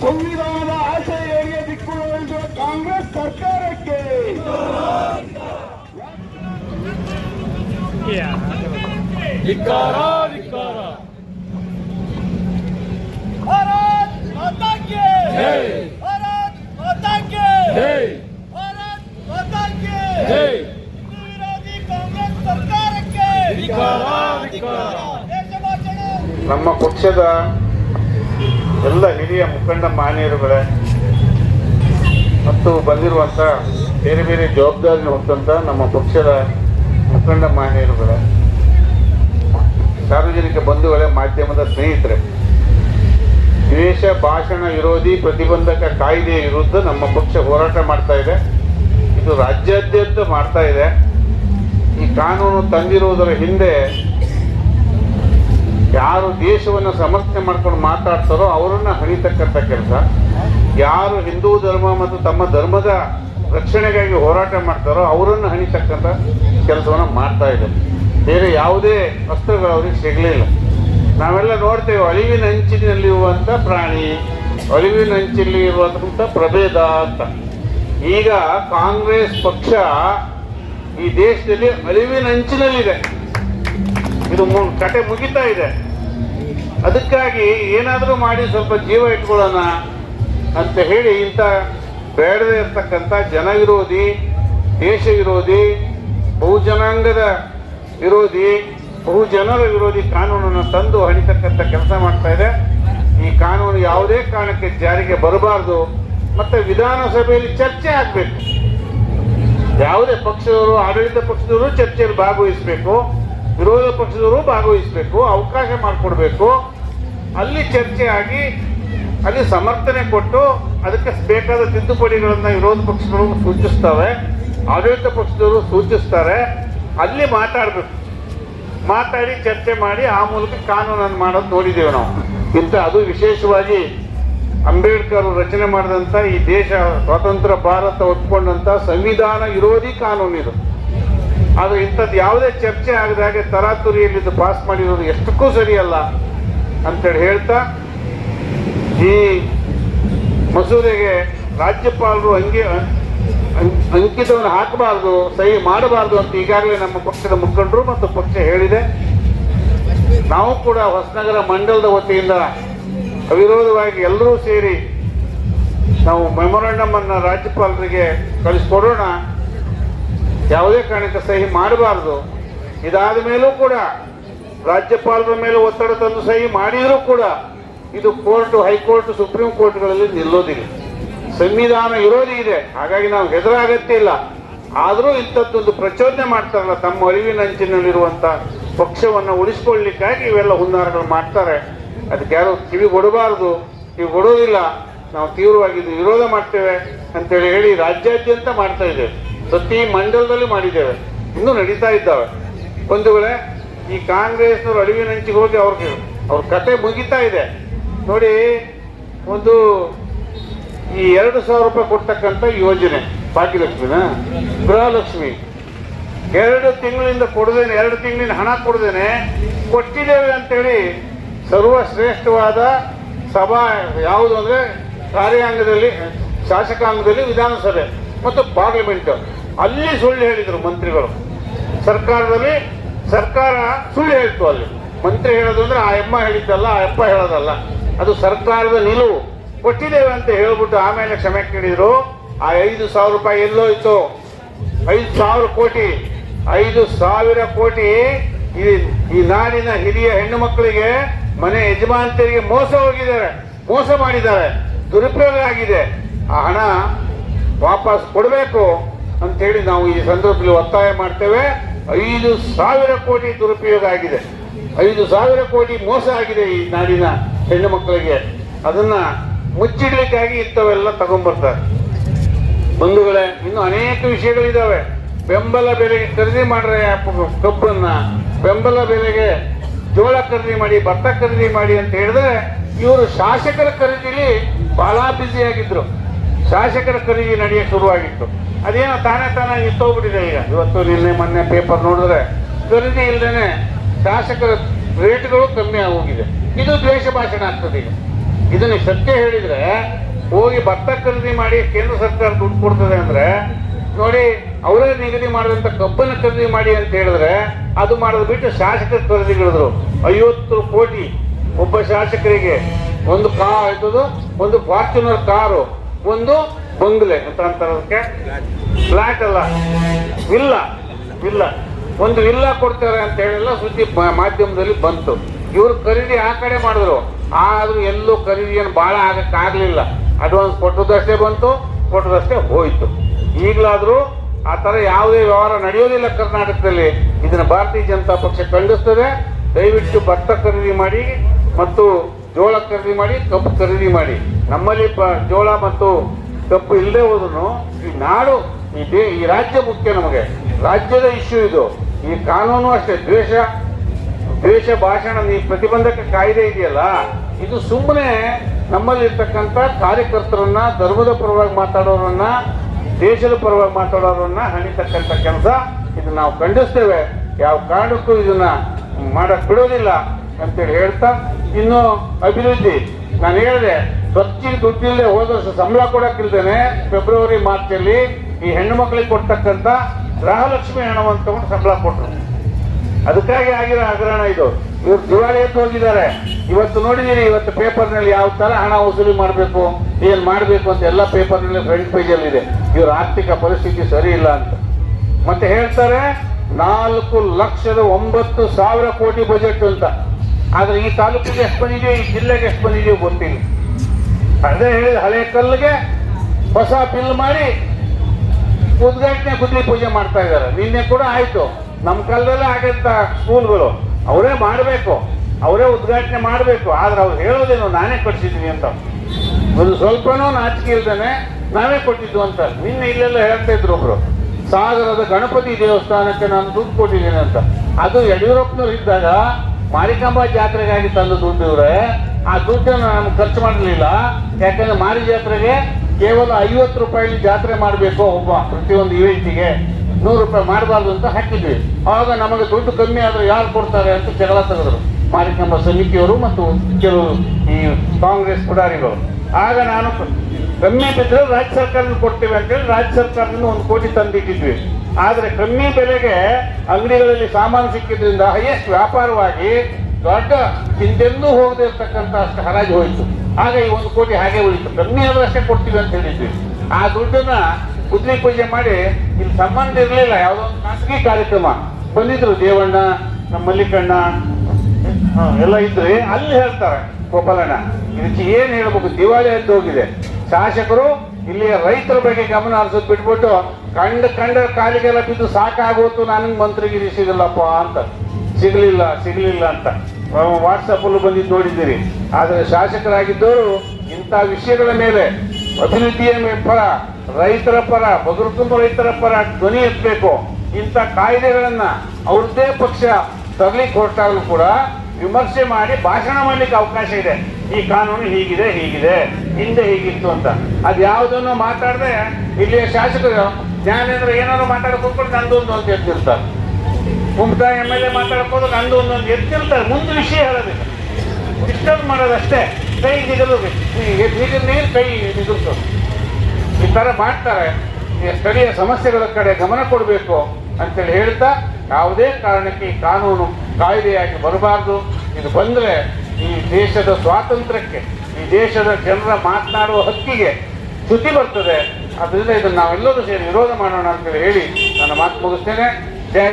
ಸಂವಿಧಾನದ ಆಶಯಗಳಿಗೆ ದಿಕ್ಕು ಕಾಂಗ್ರೆಸ್ ಸರ್ಕಾರಕ್ಕೆ. ಭಾರತ್ ಮಾತಾ ಕಿ ಭಾರತ್ ಮಾತಾ ಕಿ ಭಾರತ್ ಮಾತಾ ಕಿ ಹಿಂದೂ ವಿರೋಧಿ ಕಾಂಗ್ರೆಸ್ ಸರ್ಕಾರಕ್ಕೆ. ನಮ್ಮ ಪಕ್ಷದ ಎಲ್ಲ ಹಿರಿಯ ಮುಖಂಡ ಮಾನ್ಯರುಗಳೇ, ಮತ್ತು ಬಂದಿರುವಂಥ ಬೇರೆ ಬೇರೆ ಜವಾಬ್ದಾರಿ ಹೊತ್ತಂತ ನಮ್ಮ ಪಕ್ಷದ ಮುಖಂಡ ಮಾನ್ಯರುಗಳೇ, ಸಾರ್ವಜನಿಕ ಬಂಧುಗಳೇ, ಮಾಧ್ಯಮದ ಸ್ನೇಹಿತರೆ, ದ್ವೇಷ, ಭಾಷಣ, ವಿರೋಧಿ, ಪ್ರತಿಬಂಧಕ ಕಾಯ್ದೆ ವಿರುದ್ಧ ನಮ್ಮ ಪಕ್ಷ ಹೋರಾಟ ಮಾಡ್ತಾ ಇದೆ. ಇದು ರಾಜ್ಯಾದ್ಯಂತ ಮಾಡ್ತಾ ಇದೆ. ಈ ಕಾನೂನು ತಂದಿರುವುದರ ಹಿಂದೆ ಯಾರು ದೇಶವನ್ನು ಸಮರ್ಥನೆ ಮಾಡ್ಕೊಂಡು ಮಾತಾಡ್ತಾರೋ ಅವರನ್ನು ಹಣಿತಕ್ಕಂಥ ಕೆಲಸ. ಯಾರು ಹಿಂದೂ ಧರ್ಮ ಮತ್ತು ತಮ್ಮ ಧರ್ಮದ ರಕ್ಷಣೆಗಾಗಿ ಹೋರಾಟ ಮಾಡ್ತಾರೋ ಅವರನ್ನು ಹಣಿತಕ್ಕಂಥ ಕೆಲಸವನ್ನು ಮಾಡ್ತಾ ಇದೆ ಬೇರೆ ಯಾವುದೇ ವಸ್ತುಗಳು ಅವ್ರಿಗೆ ಸಿಗಲಿಲ್ಲ ನಾವೆಲ್ಲ ನೋಡ್ತೇವೆ ಅಳಿವಿನ ಅಂಚಿನಲ್ಲಿರುವಂಥ ಪ್ರಾಣಿ, ಅಳಿವಿನ ಅಂಚಿನಲ್ಲಿ ಇರುವಂಥ ಪ್ರಭೇದ ಅಂತ. ಈಗ ಕಾಂಗ್ರೆಸ್ ಪಕ್ಷ ಈ ದೇಶದಲ್ಲಿ ಅಳಿವಿನ ಅಂಚಿನಲ್ಲಿದೆ. ಇದು ಕತೆ ಮುಗಿತಾ ಇದೆ. ಅದಕ್ಕಾಗಿ ಏನಾದರೂ ಮಾಡಿ ಸ್ವಲ್ಪ ಜೀವ ಇಟ್ಕೊಳ್ಳೋಣ ಅಂತ ಹೇಳಿ ಇಂಥ ಬೇಡದೇ ಇರ್ತಕ್ಕಂಥ ಜನ ವಿರೋಧಿ, ದೇಶ ವಿರೋಧಿ ಬಹುಜನಾಂಗದ ವಿರೋಧಿ ಬಹುಜನರ ವಿರೋಧಿ ಕಾನೂನನ್ನು ತಂದು ಹಣಿತಕ್ಕಂಥ ಕೆಲಸ ಮಾಡ್ತಾ ಇದೆ. ಈ ಕಾನೂನು ಯಾವುದೇ ಕಾರಣಕ್ಕೆ ಜಾರಿಗೆ ಬರಬಾರ್ದು. ಮತ್ತೆ ವಿಧಾನಸಭೆಯಲ್ಲಿ ಚರ್ಚೆ ಆಗಬೇಕು. ಯಾವುದೇ ಪಕ್ಷದವರು, ಆಡಳಿತ ಪಕ್ಷದವರು ಚರ್ಚೆಯಲ್ಲಿ ಭಾಗವಹಿಸಬೇಕು. ವಿರೋಧ ಪಕ್ಷದವರು ಭಾಗವಹಿಸಬೇಕು, ಅವಕಾಶ ಮಾಡಿಕೊಡ್ಬೇಕು. ಅಲ್ಲಿ ಚರ್ಚೆ ಆಗಿ ಅಲ್ಲಿ ಸಮರ್ಥನೆ ಕೊಟ್ಟು ಅದಕ್ಕೆ ಬೇಕಾದ ತಿದ್ದುಪಡಿಗಳನ್ನು ವಿರೋಧ ಪಕ್ಷಗಳು ಸೂಚಿಸ್ತವೆ ಆಡಳಿತ ಪಕ್ಷದವರು ಸೂಚಿಸ್ತಾರೆ. ಅಲ್ಲಿ ಮಾತಾಡಬೇಕು. ಮಾತಾಡಿ ಚರ್ಚೆ ಮಾಡಿ ಆ ಮೂಲಕ ಕಾನೂನನ್ನು ಮಾಡೋದು ನೋಡಿದ್ದೇವೆ ನಾವು. ಇಂಥ ಅದು ವಿಶೇಷವಾಗಿ ಅಂಬೇಡ್ಕರ್ ರಚನೆ ಮಾಡಿದಂಥ ಈ ದೇಶ ಸ್ವತಂತ್ರ ಭಾರತ ಒಪ್ಪಿಕೊಂಡಂಥ ಸಂವಿಧಾನ ವಿರೋಧಿ ಕಾನೂನು ಆದರೆ ಇಂಥದ್ದು ಯಾವುದೇ ಚರ್ಚೆ ಆಗದ ಹಾಗೆ ತರಾತುರಿಯಲ್ಲಿ ಇದು ಪಾಸ್ ಮಾಡಿರೋದು ಎಷ್ಟಕ್ಕೂ ಸರಿಯಲ್ಲ ಅಂತೇಳಿ ಹೇಳ್ತಾ, ಈ ಮಸೂದೆಗೆ ರಾಜ್ಯಪಾಲರು ಹಂಗೆ ಅಂಕಿತವನ್ನು ಹಾಕಬಾರ್ದು, ಸಹಿ ಮಾಡಬಾರ್ದು ಅಂತ ಈಗಾಗಲೇ ನಮ್ಮ ಪಕ್ಷದ ಮುಖಂಡರು ಮತ್ತು ಪಕ್ಷ ಹೇಳಿದೆ. ನಾವು ಕೂಡ ಹೊಸನಗರ ಮಂಡಲದ ವತಿಯಿಂದ ಅವಿರೋಧವಾಗಿ ಎಲ್ಲರೂ ಸೇರಿ ನಾವು ಮೆಮೊರಾಂಡಮ್ ಅನ್ನು ರಾಜ್ಯಪಾಲರಿಗೆ ಕಳಿಸ್ಕೊಡೋಣ. ಯಾವುದೇ ಕಾರಣಕ್ಕೆ ಸಹಿ ಮಾಡಬಾರ್ದು. ಇದಾದ ಮೇಲೂ ಕೂಡ, ರಾಜ್ಯಪಾಲರ ಮೇಲೆ ಒತ್ತಡ ತಂದು ಸಹಿ ಮಾಡಿದರೂ ಕೂಡ, ಇದು ಕೋರ್ಟ್, ಹೈಕೋರ್ಟ್, ಸುಪ್ರೀಂ ಕೋರ್ಟ್ಗಳಲ್ಲಿ ನಿಲ್ಲೋದಿಲ್ಲ. ಸಂವಿಧಾನ ವಿರೋಧಿ ಇದೆ. ಹಾಗಾಗಿ ನಾವು ಹೆದರಾಗತ್ತೆ ಇಲ್ಲ. ಆದರೂ ಇಂಥದ್ದೊಂದು ಪ್ರಚೋದನೆ ಮಾಡ್ತಾರಲ್ಲ, ತಮ್ಮ ಅರಿವಿನ ಅಂಚಿನಲ್ಲಿರುವಂಥ ಪಕ್ಷವನ್ನು ಉಳಿಸ್ಕೊಳ್ಳಿಕ್ಕಾಗಿ ಇವೆಲ್ಲ ಹುನ್ನಾರಗಳು ಮಾಡ್ತಾರೆ. ಅದಕ್ಕೆ ಯಾರು ಕಿವಿ ಕೊಡಬಾರ್ದು. ಕಿವಿ ಕೊಡೋದಿಲ್ಲ. ನಾವು ತೀವ್ರವಾಗಿ ಇದು ವಿರೋಧ ಮಾಡ್ತೇವೆ ಅಂತೇಳಿ ಹೇಳಿ ರಾಜ್ಯಾದ್ಯಂತ ಮಾಡ್ತಾ ಇದ್ದೇವೆ. ಪ್ರತಿ ಮಂಡಲದಲ್ಲಿ ಮಾಡಿದ್ದೇವೆ. ಇನ್ನೂ ನಡೀತಾ ಇದ್ದಾವೆ. ಒಂದು ವೇಳೆ ಈ ಕಾಂಗ್ರೆಸ್ನವ್ರು ಅಳಿವಿನ ಅಂಚಿಗೆ ಹೋಗಿ ಅವ್ರಿಗೆ ಅವ್ರ ಕತೆ ಮುಗಿತಾ ಇದೆ. ನೋಡಿ, ಒಂದು ಈ ಎರಡು ಸಾವಿರ ರೂಪಾಯಿ ಕೊಡ್ತಕ್ಕಂಥ ಯೋಜನೆ, ಭಾಗ್ಯಲಕ್ಷ್ಮಿನ, ಗೃಹಲಕ್ಷ್ಮಿ. ಎರಡು ತಿಂಗಳಿಂದ ಕೊಡದೇನೆ, ಎರಡು ತಿಂಗಳಿಂದ ಹಣ ಕೊಡ್ದೇನೆ, ಕೊಟ್ಟಿದ್ದೇವೆ ಅಂತೇಳಿ ಸರ್ವಶ್ರೇಷ್ಠವಾದ ಸಭಾ ಯಾವುದು ಅಂದ್ರೆ ಕಾರ್ಯಾಂಗದಲ್ಲಿ, ಶಾಸಕಾಂಗದಲ್ಲಿ ವಿಧಾನಸಭೆ ಮತ್ತು ಪಾರ್ಲಿಮೆಂಟ್. ಅಲ್ಲಿ ಸುಳ್ಳು ಹೇಳಿದರು ಮಂತ್ರಿಗಳು. ಸರ್ಕಾರದಲ್ಲಿ ಸರ್ಕಾರ ಸುಳ್ಳು ಹೇಳ್ತು ಅಲ್ಲಿ. ಮಂತ್ರಿ ಹೇಳೋದು ಅಂದ್ರೆ ಆ ಅಮ್ಮ ಹೇಳಿದ್ದಲ್ಲ, ಆ ಅಪ್ಪ ಹೇಳೋದಲ್ಲ. ಅದು ಸರ್ಕಾರದ ನಿಲುವು. ಕೊಟ್ಟಿದ್ದೇವೆ ಅಂತ ಹೇಳ್ಬಿಟ್ಟು ಆಮೇಲೆ ಕ್ಷಮೆ ಕೇಳಿದ್ರು. ಆ ಐದು ಸಾವಿರ ರೂಪಾಯಿ ಎಲ್ಲೋಯ್ತು ಐದು ಸಾವಿರ ಕೋಟಿ. ಐದು ಸಾವಿರ ಕೋಟಿ ಈ ಈ ನಾಡಿನ ಹಿರಿಯ ಹೆಣ್ಣು ಮಕ್ಕಳಿಗೆ ಮನೆ ಯಜಮಾನ್ತರಿಗೆ ಮೋಸ ಹೋಗಿದ್ದಾರೆ. ಮೋಸ ಮಾಡಿದ್ದಾರೆ. ದುರುಪಯೋಗ ಆಗಿದೆ. ಆ ಹಣ ವಾಪಸ್ ಕೊಡಬೇಕು. ಅಂತೇಳಿ ನಾವು ಈ ಸಂದರ್ಭದಲ್ಲಿ ಒತ್ತಾಯ ಮಾಡ್ತೇವೆ. ಐದು ಸಾವಿರ ಕೋಟಿ ದುರುಪಯೋಗ ಆಗಿದೆ. ಐದು ಸಾವಿರ ಕೋಟಿ ಮೋಸ ಆಗಿದೆ ಈ ನಾಡಿನ ಹೆಣ್ಣು ಮಕ್ಕಳಿಗೆ. ಅದನ್ನ ಮುಚ್ಚಿಡ್ಲಿಕ್ಕಾಗಿ ಇಂಥವೆಲ್ಲ ತಗೊಂಡ್ಬರ್ತಾರೆ. ಬಂಧುಗಳೇ, ಇನ್ನು ಅನೇಕ ವಿಷಯಗಳಿದ್ದಾವೆ ಬೆಂಬಲ ಬೆಲೆಗೆ ಖರೀದಿ ಮಾಡ್ರೆ ಕಬ್ಬನ್ನ, ಬೆಂಬಲ ಬೆಲೆಗೆ ಜೋಳ ಖರೀದಿ ಮಾಡಿ, ಭತ್ತ ಖರೀದಿ ಮಾಡಿ ಅಂತ ಹೇಳಿದ್ರೆ ಇವರು ಶಾಸಕರ ಖರೀದಿಲಿ ಬಹಳ ಬ್ಯುಸಿ ಆಗಿದ್ರು. ಶಾಸಕರ ಖರೀದಿ ನಡೆಯ ಶುರುವಾಗಿತ್ತು. ಅದೇನೋ ತಾನೇ ತಾನೇ ನಿಂತೋಗ್ಬಿಟ್ಟಿದೆ ಈಗ. ಇವತ್ತು ನಿನ್ನೆ ಮೊನ್ನೆ ಪೇಪರ್ ನೋಡಿದ್ರೆ ಖರೀದಿ ಇಲ್ಲದೇನೆ ಶಾಸಕರ ರೇಟ್ಗಳು ಕಮ್ಮಿ ಆಗೋಗಿದೆ. ಇದು ದ್ವೇಷ ಭಾಷಣ ಆಗ್ತದೆ ಈಗ. ಇದನ್ನ ಸತ್ಯ ಹೇಳಿದ್ರೆ ಹೋಗಿ ಭತ್ತ ಖರೀದಿ ಮಾಡಿ ಕೇಂದ್ರ ಸರ್ಕಾರ ದುಡ್ಡು ಕೊಡ್ತದೆ ಅಂದ್ರೆ ನೋಡಿ, ಅವರೇ ನಿಗದಿ ಮಾಡಿದಂತ ಕಬ್ಬನ್ನು ಖರೀದಿ ಮಾಡಿ ಅಂತ ಹೇಳಿದ್ರೆ ಅದು ಮಾಡೋದು ಬಿಟ್ಟು ಶಾಸಕರ ಖರೀದಿಗಳಿದ್ರು ಐವತ್ತು ಕೋಟಿ ಒಬ್ಬ ಶಾಸಕರಿಗೆ ಒಂದು ಕಾ ಆಯ್ತದು, ಒಂದು ಫಾರ್ಚುನರ್ ಕಾರು, ಒಂದು ಬಂಗ್ಲೆ ಅಂತ ಅದಕ್ಕೆ? ಫ್ಲಾಟ್ ಅಲ್ಲ. ವಿಲ್ಲ ವಿಲ್ಲ ಒಂದು ವಿಲ್ಲ ಕೊಡ್ತಾರೆ ಅಂತ ಹೇಳಿಲ್ಲ, ಸುದ್ದಿ ಮಾಧ್ಯಮದಲ್ಲಿ ಬಂತು. ಇವರು ಖರೀದಿ ಆ ಕಡೆ ಮಾಡಿದ್ರು. ಆದ್ರೂ ಎಲ್ಲೂ ಖರೀದಿ ಏನು ಭಾಳ ಆಗಕ್ಕಾಗಲಿಲ್ಲ ಅಡ್ವಾನ್ಸ್ ಕೊಟ್ಟದಷ್ಟೇ ಬಂತು ಕೊಟ್ಟದಷ್ಟೇ ಹೋಯ್ತು. ಈಗಲಾದರೂ ಆ ಥರ ಯಾವುದೇ ವ್ಯವಹಾರ ನಡೆಯೋದಿಲ್ಲ ಕರ್ನಾಟಕದಲ್ಲಿ. ಇದನ್ನ ಭಾರತೀಯ ಜನತಾ ಪಕ್ಷ ಖಂಡಿಸ್ತದೆ. ದಯವಿಟ್ಟು ಭತ್ತ ಖರೀದಿ ಮಾಡಿ ಮತ್ತು ಜೋಳ ಖರೀದಿ ಮಾಡಿ, ಕಬ್ಬು ಖರೀದಿ ಮಾಡಿ. ನಮ್ಮಲ್ಲಿ ಜೋಳ ಮತ್ತು ಕಬ್ಬು ಇಲ್ಲದೆ ಹೋದ್ರು ಈ ನಾಡು, ಈ ದೇ, ಈ ರಾಜ್ಯ ಮುಖ್ಯ ನಮಗೆ. ರಾಜ್ಯದ ಇಶ್ಯೂ ಇದು. ಈ ಕಾನೂನು ಅಷ್ಟೇ, ದ್ವೇಷ ದ್ವೇಷ ಭಾಷಣ, ಈ ಪ್ರತಿಬಂಧಕ ಕಾಯ್ದೆ ಇದೆಯಲ್ಲ, ಇದು ಸುಮ್ಮನೆ ನಮ್ಮಲ್ಲಿರ್ತಕ್ಕಂಥ ಕಾರ್ಯಕರ್ತರನ್ನ, ಧರ್ಮದ ಪರವಾಗಿ ಮಾತಾಡೋರನ್ನ, ದೇಶದ ಪರವಾಗಿ ಮಾತಾಡೋರನ್ನ ಹಣಿತಕ್ಕಂಥ ಕೆಲಸ ಇದನ್ನ ನಾವು ಖಂಡಿಸ್ತೇವೆ. ಯಾವ ಕಾರಣಕ್ಕೂ ಇದನ್ನ ಮಾಡಕ್ ಬಿಡೋದಿಲ್ಲ ಅಂತೇಳಿ ಹೇಳ್ತಾ, ಇನ್ನು ಅಭಿವೃದ್ಧಿ. ನಾನು ಹೇಳಿದೆ ಖರ್ಚಿಗೆ ದುಡ್ಡಿಲ್ಲದೆ ಹೋದ ವರ್ಷ ಸಂಬಳ ಕೊಡಕ್ಕಿಲ್ದೇನೆ ಫೆಬ್ರವರಿ ಮಾರ್ಚಲ್ಲಿ ಈ ಹೆಣ್ಣು ಮಕ್ಕಳಿಗೆ ಕೊಡ್ತಕ್ಕಂತ ಗೃಹಲಕ್ಷ್ಮಿ ಹಣವನ್ನು ತಗೊಂಡು ಸಂಬಳ ಕೊಟ್ಟರು ಅದಕ್ಕಾಗಿ ಆಗಿರೋ ಹಗರಣ ಇದು. ಇವ್ರು ದಿವಾಳಿ ಎದ್ದು ಹೋಗಿದ್ದಾರೆ. ಇವತ್ತು ನೋಡಿದೀನಿ, ಇವತ್ತು ಪೇಪರ್ನಲ್ಲಿ ಯಾವ ತರ ಹಣ ವಸೂಲಿ ಮಾಡಬೇಕು, ಏನ್ ಮಾಡಬೇಕು ಅಂತ ಎಲ್ಲ ಪೇಪರ್ನಲ್ಲಿ ಫ್ರಂಟ್ ಪೇಜಲ್ಲಿ ಇದೆ ಇವ್ರ ಆರ್ಥಿಕ ಪರಿಸ್ಥಿತಿ ಸರಿ ಇಲ್ಲ ಅಂತ. ಮತ್ತೆ ಹೇಳ್ತಾರೆ, ನಾಲ್ಕು ಲಕ್ಷದ ಒಂಬತ್ತು ಸಾವಿರ ಕೋಟಿ ಬಜೆಟ್ ಅಂತ. ಆದ್ರೆ ಈ ತಾಲೂಕಿಗೆ ಎಷ್ಟು ಬಂದಿದೆಯೋ, ಈ ಜಿಲ್ಲೆಗೆ ಎಷ್ಟು ಬಂದಿದೆಯೋ ಗೊತ್ತಿಲ್ಲ. ಅದೇ ಹೇಳಿದ ಹಳೆ ಕಲ್ಲಿಗೆ ಹೊಸ ಬಿಲ್ ಮಾಡಿ ಉದ್ಘಾಟನೆ ಗುದ್ಲಿ ಪೂಜೆ ಮಾಡ್ತಾ ಇದ್ದಾರೆ. ನಿನ್ನೆ ಕೂಡ ಆಯಿತು. ನಮ್ಮ ಕಾಲದಲ್ಲೇ ಆಗಂತ ಸ್ಕೂಲ್ಗಳು. ಅವರೇ ಮಾಡಬೇಕು. ಅವರೇ ಉದ್ಘಾಟನೆ ಮಾಡಬೇಕು. ಆದ್ರೆ ಅವ್ರು ಹೇಳೋದೇನು, ನಾನೇ ಕೊಡಿಸಿದ್ದೀನಿ ಅಂತ. ಒಂದು ಸ್ವಲ್ಪನೂ ನಾಚಿಕೆ ಇಲ್ದೇನೆ ನಾವೇ ಕೊಟ್ಟಿದ್ದು ಅಂತ. ನಿನ್ನೆ ಇಲ್ಲೆಲ್ಲ ಹೇಳ್ತಾ ಇದ್ರು ಒಬ್ರು. ಸಾಗರದ ಗಣಪತಿ ದೇವಸ್ಥಾನಕ್ಕೆ ನಾನು ದುಡ್ಡು ಕೊಟ್ಟಿದ್ದೀನಿ ಅಂತ. ಅದು ಯಡಿಯೂರಪ್ಪನವ್ರು ಇದ್ದಾಗ ಮಾರಿಕಾಂಬಾ ಜಾತ್ರೆಗಾಗಿ ತಂದು ದುಡ್ಡು ಇವ್ರೆ. ಆ ದುಡ್ಡನ್ನು ನಾನು ಖರ್ಚು ಮಾಡಲಿಲ್ಲ. ಯಾಕಂದ್ರೆ ಮಾರಿ ಜಾತ್ರೆಗೆ ಕೇವಲ ಐವತ್ತು ರೂಪಾಯಿ ಜಾತ್ರೆ ಮಾಡಬೇಕು ಒಬ್ಬ ಪ್ರತಿಯೊಂದು ಇವೆಂಟಿಗೆ ನೂರು ರೂಪಾಯಿ ಮಾಡಬಾರ್ದು ಅಂತ ಹಾಕಿದ್ವಿ. ಆವಾಗ ನಮಗೆ ದುಡ್ಡು ಕಮ್ಮಿ ಆದ್ರೆ ಯಾರು ಕೊಡ್ತಾರೆ ಅಂತ ಜಗಳ ತೆಗೆದ್ರು. ಮಾರಿಕಾಂಬ ಸಮಿತಿಯವರು ಮತ್ತು ಕೆಲವು ಈ ಕಾಂಗ್ರೆಸ್ ಪುಡಾರಿಗಳು. ಆಗ ನಾನು ಕಮ್ಮಿ ಬಿದ್ದರೆ ರಾಜ್ಯ ಸರ್ಕಾರದಿಂದ ಕೊಡ್ತೇವೆ ಅಂತೇಳಿ ರಾಜ್ಯ ಸರ್ಕಾರದಿಂದ ಒಂದು ಕೋಟಿ ತಂದಿಟ್ಟಿದ್ವಿ. ಆದರೆ ಕಮ್ಮಿ ಬೆಲೆಗೆ ಅಂಗಡಿಗಳಲ್ಲಿ ಸಾಮಾನು ಸಿಕ್ಕಿದ್ರಿಂದ ಹೈಯೆಸ್ಟ್ ವ್ಯಾಪಾರವಾಗಿ ದೊಡ್ಡ ಹಿಂದೆಲ್ಲೂ ಹೋಗದೆ ಇರ್ತಕ್ಕಂಥ ಅಷ್ಟು ಹರಾಜು ಹೋಯಿತು. ಆಗ ಈ ಒಂದು ಕೋಟಿ ಹಾಗೆ ಉಳಿತು. ಕಮ್ಮಿ ಆದ್ರೂ ಅಷ್ಟೇ ಕೊಡ್ತೀವಿ ಅಂತ ಹೇಳಿದ್ವಿ. ಆ ದುಡ್ಡನ್ನ ಕುದುರೆ ಪೂಜೆ ಮಾಡಿ ಇಲ್ಲಿ ಸಂಬಂಧ ಇರಲಿಲ್ಲ. ಯಾವುದೋ ಒಂದು ಖಾಸಗಿ ಕಾರ್ಯಕ್ರಮ. ಬಂದಿದ್ರು ದೇವಣ್ಣ, ನಮ್ಮ ಮಲ್ಲಿಕಣ್ಣ ಎಲ್ಲ ಇದ್ರೆ. ಅಲ್ಲಿ ಹೇಳ್ತಾರೆ ಗೋಪಾಲಣ್ಣ ಇದಕ್ಕೆ ಏನ್ ಹೇಳ್ಬೇಕು? ದಿವಾಳಿ ಅಂತ ಹೋಗಿದೆ. ಶಾಸಕರು ಇಲ್ಲಿಯ ರೈತರ ಬಗ್ಗೆ ಗಮನ ಹರಿಸೋದು ಬಿಟ್ಬಿಟ್ಟು ಕಂಡ ಕಂಡ ಕಾಲಿಗೆಲ್ಲ ಬಿದ್ದು ಸಾಕಾಗೋತು. ನನಗೆ ಮಂತ್ರಿಗಿರಿಸಿದಿಲ್ಲಪ್ಪ ಅಂತ. ಸಿಗಲಿಲ್ಲ ಸಿಗಲಿಲ್ಲ ಅಂತ. ವಾಟ್ಸಪ್ ಅಲ್ಲೂ ಬಂದಿದ್ದು ನೋಡಿದ್ದೀರಿ. ಆದರೆ ಶಾಸಕರಾಗಿದ್ದವರು ಇಂಥ ವಿಷಯಗಳ ಮೇಲೆ ಅಭಿವೃದ್ಧಿಯ ಪರ, ರೈತರ ಪರ ಬದುಕುಂಬ ರೈತರ ಪರ ಧ್ವನಿ ಎತ್ತಬೇಕು. ಇಂಥ ಕಾಯ್ದೆಗಳನ್ನ ಅವ್ರದ್ದೇ ಪಕ್ಷ ತರಲಿಕ್ಕೆ ಹೊರಟಾಗಲೂ ಕೂಡ ವಿಮರ್ಶೆ ಮಾಡಿ ಭಾಷಣ ಮಾಡಲಿಕ್ಕೆ ಅವಕಾಶ ಇದೆ. ಈ ಕಾನೂನು ಹೀಗಿದೆ ಹೀಗಿದೆ, ಹಿಂದೆ ಹೀಗಿತ್ತು ಅಂತ. ಅದು ಯಾವುದನ್ನು ಮಾತಾಡದೆ ಇಲ್ಲಿಯ ಶಾಸಕರು, ಜ್ಞಾನೇಂದ್ರ ಏನಾದ್ರು ಮಾತಾಡಕ್ ನಂದೊಂದು ಅಂತ ಎತ್ತಿರ್ತಾರೆ ಮುಮ್ತಾ ಎಂ ಎಲ್ ಎ ಮಾತಾಡಕ್ ಹೋದ್ರೆ ನಂದು ಒಂದೊಂದು ಎತ್ತಿರ್ತಾರೆ. ಮುಂದೆ ವಿಷಯ ಹೇಳಬೇಕು. ಡಿಸ್ಟರ್ಬ್ ಮಾಡೋದಷ್ಟೇ. ಕೈ ನಿಗಲು ನೀರಿನ ನೀರು ಕೈ ನಿಗಲ್ಸೋದು ಈ ಥರ ಮಾಡ್ತಾರೆ. ಸ್ಥಳೀಯ ಸಮಸ್ಯೆಗಳ ಕಡೆ ಗಮನ ಕೊಡಬೇಕು ಅಂತೇಳಿ ಹೇಳ್ತಾ ಯಾವುದೇ ಕಾರಣಕ್ಕೆ ಈ ಕಾನೂನು ಕಾಯ್ದೆಯಾಗಿ ಬರಬಾರ್ದು. ಇದು ಬಂದರೆ ಈ ದೇಶದ ಸ್ವಾತಂತ್ರ್ಯಕ್ಕೆ, ಈ ದೇಶದ ಜನರ ಮಾತನಾಡುವ ಹಕ್ಕಿಗೆ ಚ್ಯುತಿ ಬರ್ತದೆ. ಅದರಿಂದ ಇದನ್ನು ನಾವೆಲ್ಲರೂ ಸೇರಿ ವಿರೋಧ ಮಾಡೋಣ ಅಂತೇಳಿ ಹೇಳಿ ನನ್ನ ಮಾತು ಮುಗಿಸ್ತೇನೆ.